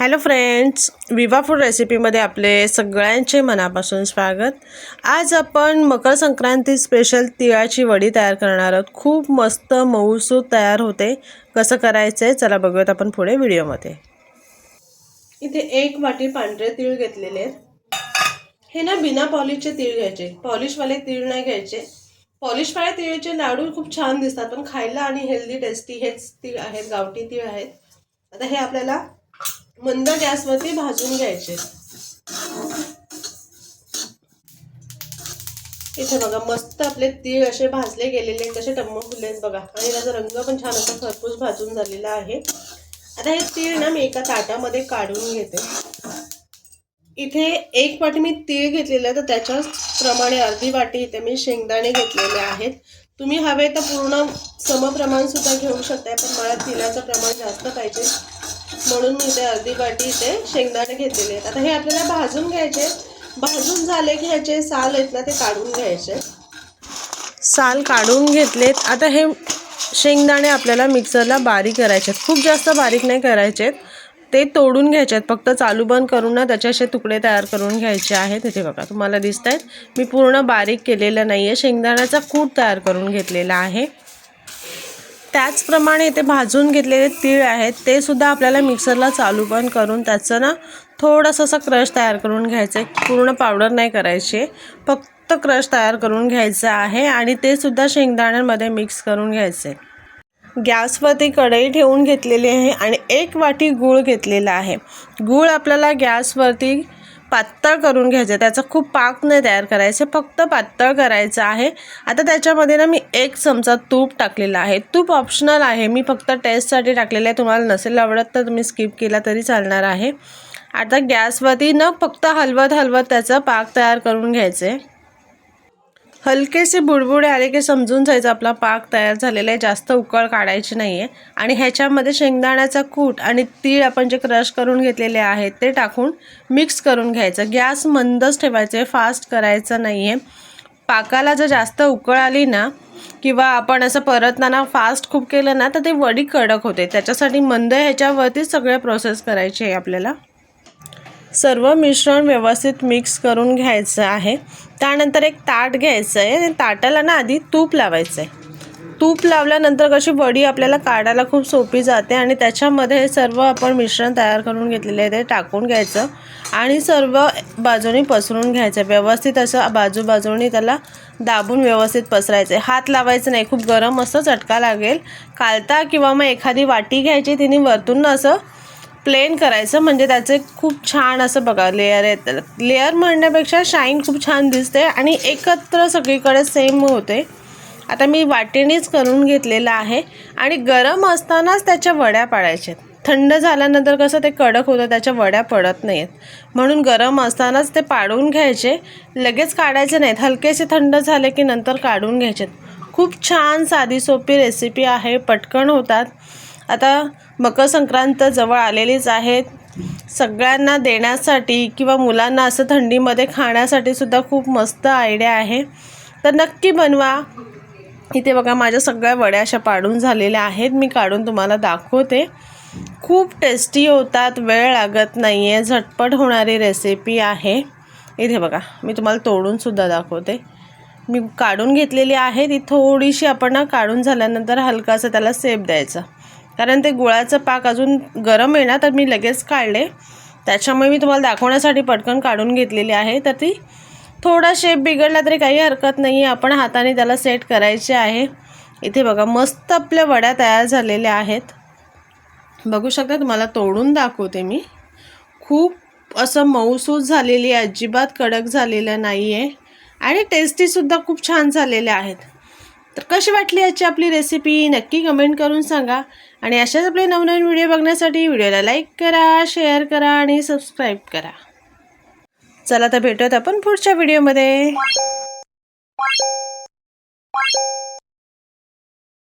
Hello friends विवा food रेसिपीमध्ये आपले सगळ्यांचे मनापासून स्वागत. आज आपण मकर संक्रांती स्पेशल तिळाची वडी तयार करणार आहोत. खूप मस्त मऊसूत तयार होते. कसं करायचं आहे चला बघूयात आपण पुढे व्हिडिओमध्ये इथे एक वाटी पांढरे तीळ घेतलेले आहेत. हे ना बिना पॉलिशचे तीळ घ्यायचे. पॉलिशवाले तीळ नाही घ्यायचे. पॉलिशवाले तिळचे लाडू खूप छान दिसतात पण खायला आणि हेल्दी टेस्टी हेच तीळ आहेत गावठी तीळ आहेत. आता हे आपल्याला मंद गॅसवरती भाजून घ्यायचे. इथे बघा मस्त आपले तीळ असे भाजले गेलेले कसे टम्म फुलले आहेत बघा. आणि त्याचा रंग पण छान असा खरपूस भाजून झालेला आहे. आता हे तीळ ना मी एका ताटामध्ये काढून घेते. इथे एक वाटी मी तीळ घेतलेलं तर त्याच्याच प्रमाणे अर्धी वाटी इथे मी शेंगदाणे घेतलेले आहेत. तुम्ही हवे तर पूर्ण समप्रमाण सुद्धा घेऊ शकताय पण मला तिळाचं प्रमाण जास्त पाहिजे. म्हणून मी ते अर्धी वाटी इथे शेंगदाणे घेतलेले आहेत. आता हे आपल्याला भाजून घ्यायचे भाजून झाले की ह्याचे साल आहेत ना ते काढून घ्यायचे साल काढून घेतलेत. आता हे शेंगदाणे आपल्याला मिक्सरला बारीक करायचे आहेत. खूप जास्त बारीक नाही करायचे आहेत. ते तोडून घ्यायचे आहेत. फक्त चालू बंद करून ना त्याचे असे तुकडे तयार करून घ्यायचे आहेत. इथे बघा तुम्हाला दिसत आहेत मी पूर्ण बारीक केलेलं नाही आहे शेंगदाण्याचा कूट तयार करून घेतलेला आहे. त्याचप्रमाणे इथे भाजून घेतलेले तीळ आहेत ते सुद्धा आपल्याला मिक्सरला चालू पण करून त्याचं ना थोडंसं असं क्रश तयार करून घ्यायचं आहे पूर्ण पावडर नाही करायची. फक्त क्रश तयार करून घ्यायचं आहे आणि ते सुद्धा शेंगदाण्यांमध्ये मिक्स करून घ्यायचं आहे गॅसवरती कढई ठेवून घेतलेली आहे आणि एक वाटी गूळ घेतलेला आहे. गूळ आपल्याला गॅसवरती पातळ करून घ्यायचं. त्याचं खूप पाक नाही तयार करायचं. फक्त पातळ करायचं आहे. आता त्याच्यामध्ये ना मी एक चमचा तूप टाकलेला आहे. तूप ऑप्शनल आहे. मी फक्त टेस्टसाठी टाकलेलं आहे. तुम्हाला नसेल आवडत तर तुम्ही स्किप केला तरी चालणार आहे. आता गॅसवरती न फक्त हलवत हलवत त्याचा पाक तयार करून घ्यायचे हलकेसे बुडबुडे आले की समजून जायचं. आपला पाक तयार झालेला आहे. जास्त उकळ काढायची नाही आहे आणि ह्याच्यामध्ये शेंगदाण्याचा कूट आणि तीळ आपण जे क्रश करून घेतलेले आहेत ते टाकून मिक्स करून घ्यायचं. गॅस मंदच ठेवायचे. फास्ट करायचं नाही आहे पाकाला जर जास्त उकळ आली ना किंवा आपण असं परतताना फास्ट खूप केलं ना तर ते वडी कडक होते. त्याच्यासाठी मंद ह्याच्यावरती सगळे प्रोसेस करायचे आहे आपल्याला. सर्व मिश्रण व्यवस्थित मिक्स करून घ्यायचं आहे. त्यानंतर एक ताट घ्यायचं आहे आणि ताटाला ना आधी तूप लावायचं आहे तूप लावल्यानंतर कशी वडी आपल्याला काढायला खूप सोपी जाते आणि त्याच्यामध्ये सर्व आपण मिश्रण तयार करून घेतलेले आहे ते टाकून घ्यायचं. आणि सर्व बाजूनी पसरून घ्यायचं. व्यवस्थित असं बाजूबाजूनी त्याला दाबून व्यवस्थित पसरायचं आहे हात लावायचं नाही. खूप गरम असं चटका लागेल. कालता किंवा मग एखादी वाटी घ्यायची तिने वरतून असं प्लेन करायचं म्हणजे त्याचे खूप छान असं बघा लेअर येतं लेअर म्हणण्यापेक्षा शाईन खूप छान दिसते आणि एकत्र सगळीकडे सेम होते. आता मी वाटेनेच करून घेतलेलं आहे आणि गरम असतानाच त्याच्या वड्या पाडायच्या थंड झाल्यानंतर कसं ते कडक होतं त्याच्या वड्या पडत नाहीत म्हणून गरम असतानाच ते पाडून घ्यायचे. लगेच काढायचे नाहीत. हलकेसे थंड झाले की नंतर काढून घ्यायचे खूप छान साधी सोपी रेसिपी आहे. पटकन होतात. आता मकर संक्रांत जवळ आलेलीच आहेत सगळ्यांना देण्यासाठी किंवा मुलांना असं थंडीमध्ये खाण्यासाठी सुद्धा खूप मस्त आयडिया आहे. तर नक्की बनवा. इथे बघा माझ्या सगळ्या वड्या अशा पाडून झालेल्या आहेत. मी काढून तुम्हाला दाखवते. खूप टेस्टी होतात. वेळ लागत नाही आहे झटपट होणारी रेसिपी आहे. इथे बघा मी तुम्हाला तोडूनसुद्धा दाखवते. मी काढून घेतलेली आहे ती थोडीशी आपण ना काढून झाल्यानंतर हलकासा त्याला सेप द्यायचा. कारण ते गुळाचं पाक अजून गरम आहे ना तर मी लगेच काढले. त्याच्यामुळे मी तुम्हाला दाखवण्यासाठी पटकन काढून घेतलेली आहे. तर ती थोडा शेप बिघडला तरी काही हरकत नाही आहे आपण हाताने त्याला सेट करायचे आहे. इथे बघा मस्त आपल्या वड्या तयार झालेल्या आहेत. बघू शकता तुम्हाला तोडून दाखवते मी. खूप असं मऊसूस झालेली आहे. अजिबात कडक झालेलं नाही आहे आणि टेस्टीसुद्धा खूप छान झालेल्या आहेत. तर कशी वाटली याची आपली रेसिपी नक्की कमेंट करून सांगा. आणि अशाच आपले नवनवीन व्हिडिओ बघण्यासाठी व्हिडिओला लाईक करा शेअर करा आणि सबस्क्राईब करा. चला तर भेटूयात आपण पुढच्या व्हिडिओमध्ये